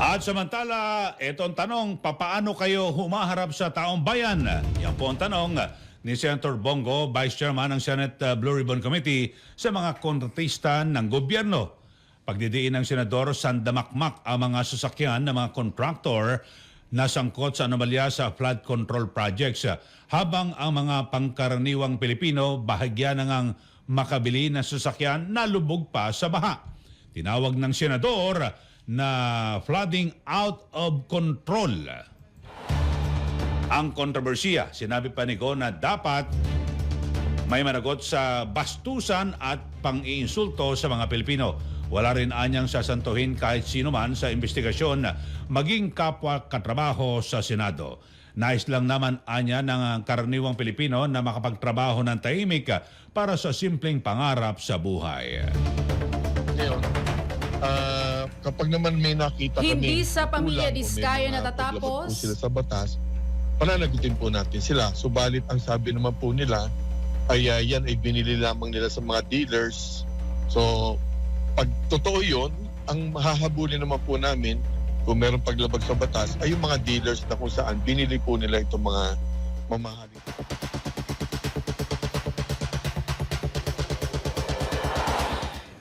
At samantala, itong tanong, papaano kayo humaharap sa taong bayan? Yan po ang tanong ni Senator Bongo, Vice Chairman ng Senate uh, Blue Ribbon Committee sa mga kontratista ng gobyerno. Pagdidiin ng Senador, sandamakmak ang mga sasakyan ng mga contractor na sangkot sa anomalya sa flood control projects habang ang mga pangkaraniwang Pilipino bahagya na ngang makabili ng sasakyan na lubog pa sa baha. Tinawag ng senador na flooding out of control. Ang kontrobersiya, sinabi pa ni Go na dapat may managot sa bastusan at pang-iinsulto sa mga Pilipino. Wala rin anyang sasantuhin kahit sino man sa investigasyon maging kapwa katrabaho sa Senado. Nais lang naman anya ng karaniwang Pilipino na makapagtrabaho ng tahimik para sa simpleng pangarap sa buhay. Kapag naman may nakita Hindi kami sa pamilya Diskaya natatapos. po sila sa batas, pananagutin po natin sila. Subalit ang sabi naman po nila ay ah, yan ay binili lamang nila sa mga dealers. So, pag totoo yun, ang hahabulin naman po namin kung meron paglabag sa batas ay yung mga dealers na kung saan binili po nila itong mga mamahaling